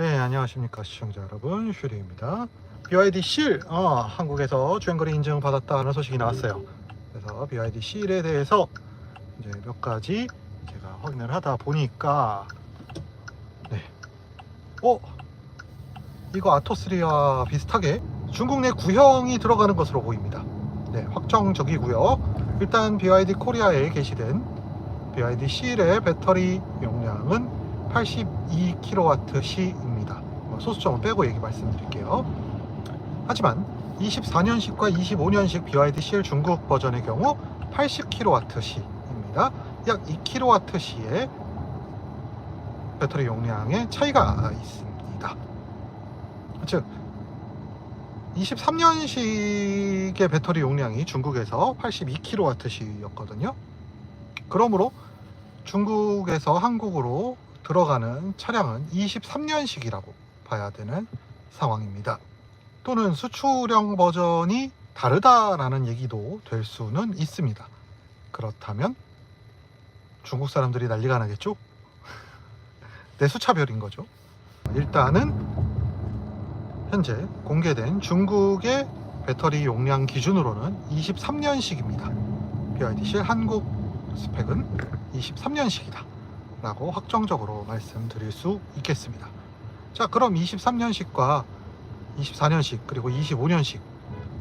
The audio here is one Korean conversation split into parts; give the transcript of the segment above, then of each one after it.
네, 안녕하십니까 시청자 여러분, 슈리입니다. BYD 실, 어, 한국에서 주행거리 인증 받았다는 소식이 나왔어요. 그래서 BYD 실에 대해서 이제 몇 가지 제가 확인을 하다 보니까, 네, 어, 이거 아토3와 비슷하게 중국 내 구형이 들어가는 것으로 보입니다. 네, 확정적이고요. 일단 BYD 코리아에 게시된 BYD 실의 배터리 용량은 82kWh입니다. 소수점은 빼고 얘기 말씀드릴게요. 하지만 24년식과 25년식 BYD CL 중국 버전의 경우 80kWh입니다. 약 2kWh의 배터리 용량의 차이가 있습니다. 즉 23년식의 배터리 용량이 중국에서 82kWh였거든요. 그러므로 중국에서 한국으로 들어가는 차량은 23년식이라고 봐야 되는 상황입니다. 또는 수출형 버전이 다르다라는 얘기도 될 수는 있습니다. 그렇다면 중국 사람들이 난리가 나겠죠? 내수차별인 거죠. 일단은 현재 공개된 중국의 배터리 용량 기준으로는 23년식입니다. BYD 실 한국 스펙은 23년식이다. 라고 확정적으로 말씀드릴 수 있겠습니다. 자, 그럼 23년식과 24년식 그리고 25년식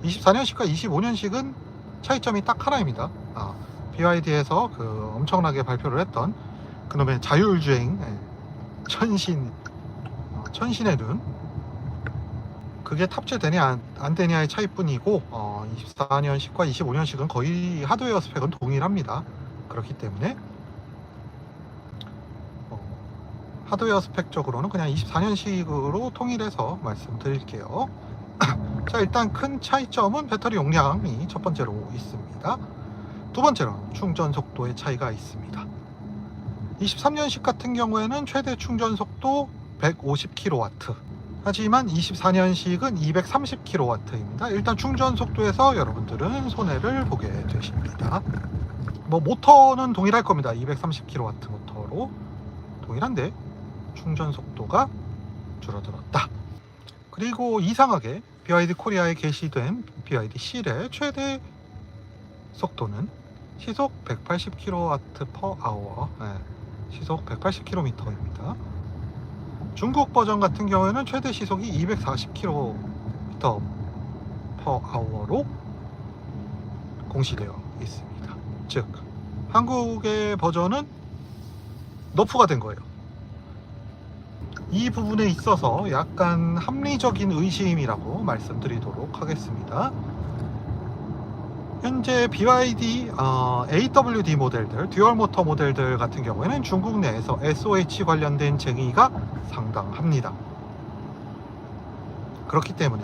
24년식과 25년식은 차이점이 딱 하나입니다. 아, BYD에서 그 엄청나게 발표를 했던 그놈의 자율주행 예, 천신 어, 천신의 눈 그게 탑재되냐 안, 안 되냐의 차이뿐이고 어, 24년식과 25년식은 거의 하드웨어 스펙은 동일합니다. 그렇기 때문에 어, 하드웨어 스펙적으로는 그냥 24년식으로 통일해서 말씀드릴게요. 자 일단 큰 차이점은 배터리 용량이 첫 번째로 있습니다. 두 번째로는 충전 속도의 차이가 있습니다. 23년식 같은 경우에는 최대 충전 속도 150kW 하지만 24년식은 230kW입니다. 일단 충전 속도에서 여러분들은 손해를 보게 되십니다. 뭐 모터는 동일할 겁니다. 230kW 모터로 동일한데 충전 속도가 줄어들었다. 그리고 이상하게 BYD 코리아에 게시된 BYD 실의 최대 속도는 시속 180kW per hour, 네, 시속 180km입니다. 중국 버전 같은 경우에는 최대 시속이 240km per hour로 공시되어 있습니다. 즉 한국의 버전은 너프가 된 거예요. 이 부분에 있어서 약간 합리적인 의심이라고 말씀드리도록 하겠습니다. 현재 BYD, 어, AWD 모델들, 듀얼 모터 모델들 같은 경우에는 중국 내에서 SOH 관련된 쟁의가 상당합니다. 그렇기 때문에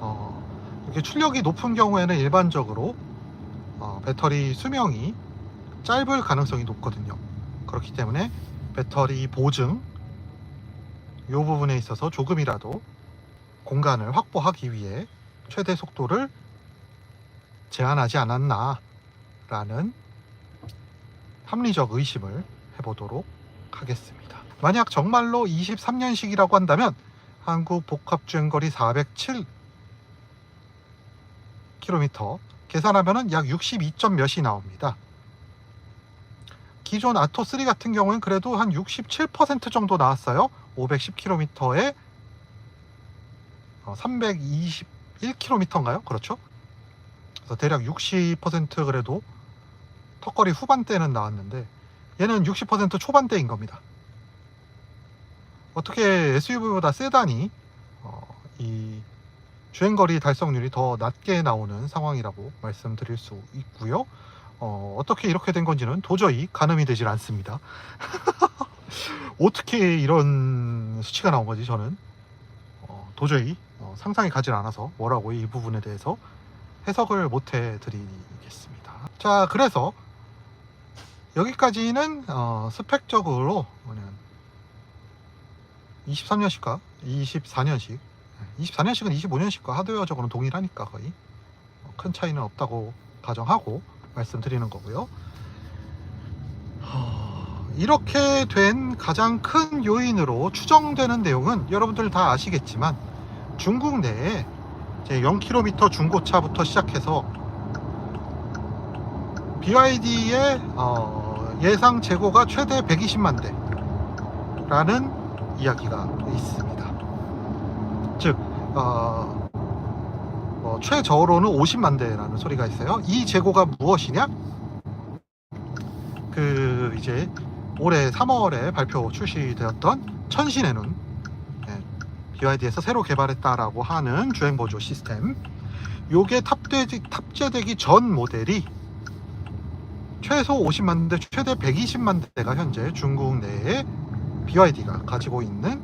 어, 이렇게 출력이 높은 경우에는 일반적으로 어, 배터리 수명이 짧을 가능성이 높거든요. 그렇기 때문에 배터리 보증 이 부분에 있어서 조금이라도 공간을 확보하기 위해 최대 속도를 제한하지 않았나 라는 합리적 의심을 해보도록 하겠습니다. 만약 정말로 23년식이라고 한다면 한국 복합주행거리 407km 계산하면 약 62 점 몇이 나옵니다. 기존 아토3 같은 경우는 그래도 한 67% 정도 나왔어요. 510km에 321km인가요? 그렇죠? 그래서 대략 60% 그래도 턱걸이 후반대는 나왔는데 얘는 60% 초반대인 겁니다. 어떻게 SUV보다 세단이 어, 이 주행거리 달성률이 더 낮게 나오는 상황이라고 말씀드릴 수 있고요. 어, 어떻게 이렇게 된 건지는 도저히 가늠이 되질 않습니다. 어떻게 이런 수치가 나온 거지 저는 어, 도저히 어, 상상이 가질 않아서 뭐라고 이 부분에 대해서 해석을 못 해 드리겠습니다. 자, 그래서 여기까지는 어, 스펙적으로 뭐냐면 23년식과 24년식, 24년식은 25년식과 하드웨어적으로는 동일하니까 거의 어, 큰 차이는 없다고 가정하고 말씀드리는 거고요. 어, 이렇게 된 가장 큰 요인으로 추정되는 내용은 여러분들 다 아시겠지만 중국 내에 이제 0km 중고차부터 시작해서 BYD의 어, 예상 재고가 최대 120만 대라는 이야기가 있습니다. 즉, 어, 뭐 최저로는 50만 대라는 소리가 있어요. 이 재고가 무엇이냐? 그 이제 올해 3월에 발표 출시되었던 천신의 눈 네, BYD에서 새로 개발했다라고 하는 주행 보조 시스템 요게 탑재되기, 탑재되기 전 모델이 최소 50만 대, 최대 120만 대가 현재 중국 내에 BYD가 가지고 있는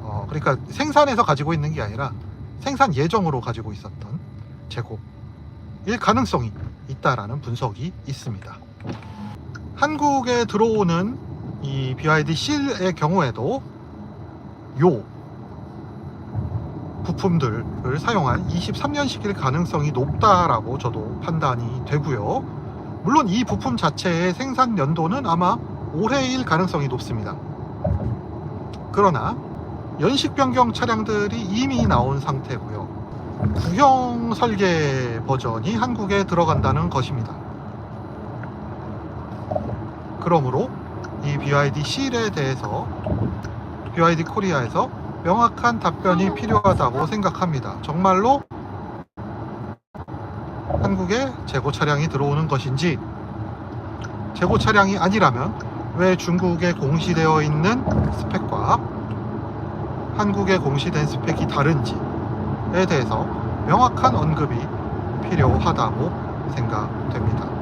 어, 그러니까 생산해서 가지고 있는 게 아니라 생산 예정으로 가지고 있었던 재고일 가능성이 있다라는 분석이 있습니다. 한국에 들어오는 이 BYD 실의 경우에도 요 부품들을 사용한 23년식일 가능성이 높다라고 저도 판단이 되고요. 물론 이 부품 자체의 생산 연도는 아마 올해일 가능성이 높습니다. 그러나 연식 변경 차량들이 이미 나온 상태고요. 구형 설계 버전이 한국에 들어간다는 것입니다. 그러므로 이 BYD 실에 대해서 BYD 코리아에서 명확한 답변이 필요하다고 생각합니다. 정말로 한국에 재고 차량이 들어오는 것인지 재고 차량이 아니라면 왜 중국에 공시되어 있는 스펙과 한국에 공시된 스펙이 다른지에 대해서 명확한 언급이 필요하다고 생각됩니다.